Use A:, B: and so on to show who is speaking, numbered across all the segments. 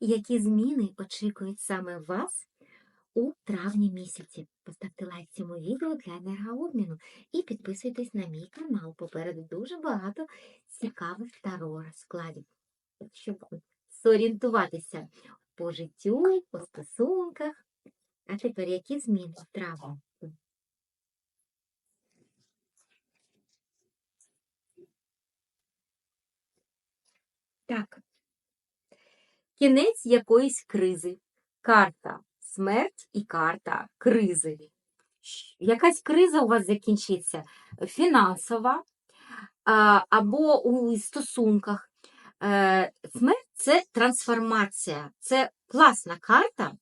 A: Які зміни очікують саме вас у травні місяці? Поставте лайк цьому відео для енергообміну і підписуйтесь на мій канал. Попереду дуже багато цікавих таро розкладів, щоб зорієнтуватися по життю, по стосунках. А тепер які зміни в травні? Так. Кінець якоїсь кризи. Карта смерть і карта кризи. Якась криза у вас закінчиться фінансова або у стосунках. Е, Смерть це трансформація. Це класна карта,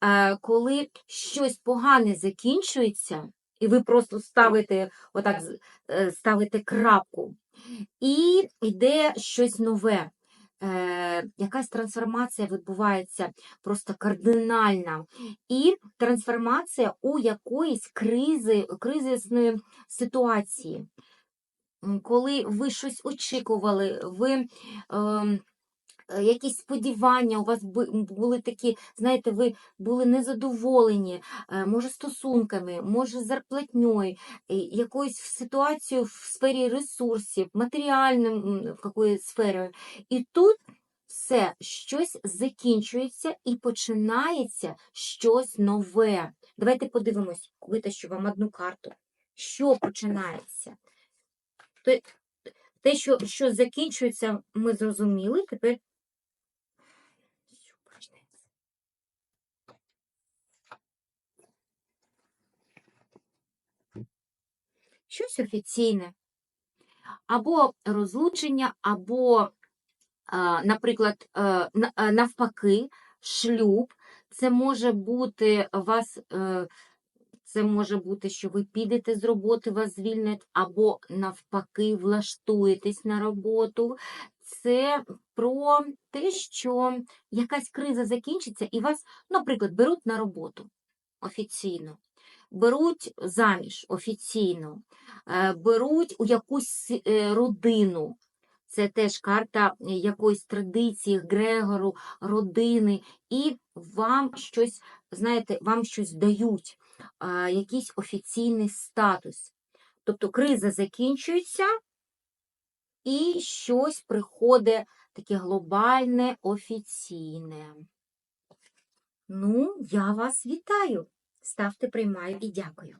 A: е, коли щось погане закінчується, і ви просто ставите, отак, е, ставите крапку, і йде щось нове. Е, якась трансформація відбувається просто кардинальна. І трансформація у якоїсь кризи, кризисної ситуації. Коли ви щось очікували, ви е, якісь сподівання у вас були такі, знаєте, ви були незадоволені, е, може, стосунками, може, зарплатньою, е, якоюсь ситуацією в сфері ресурсів, матеріальним в якої. І тут все, щось закінчується і починається щось нове. Давайте подивимось, витащу вам одну карту. Що починається? Те що, що закінчується, ми зрозуміли. Тепер Щось офіційне. Або розлучення, або, наприклад, е, е, навпаки, шлюб. Це може бути вас, е, це може бути, що ви підете з роботи, вас звільнять, або навпаки, влаштуєтесь на роботу. Це про те, що якась криза закінчиться, і вас, наприклад, беруть на роботу офіційно, беруть заміж офіційно, е, беруть у якусь е, родину. Це теж карта якоїсь традиції, Грегору, родини, і вам щось, знаєте, вам щось дають, якийсь офіційний статус. Тобто криза закінчується, і щось приходить таке глобальне, офіційне. Ну, я вас вітаю. Ставте, приймаю і дякую.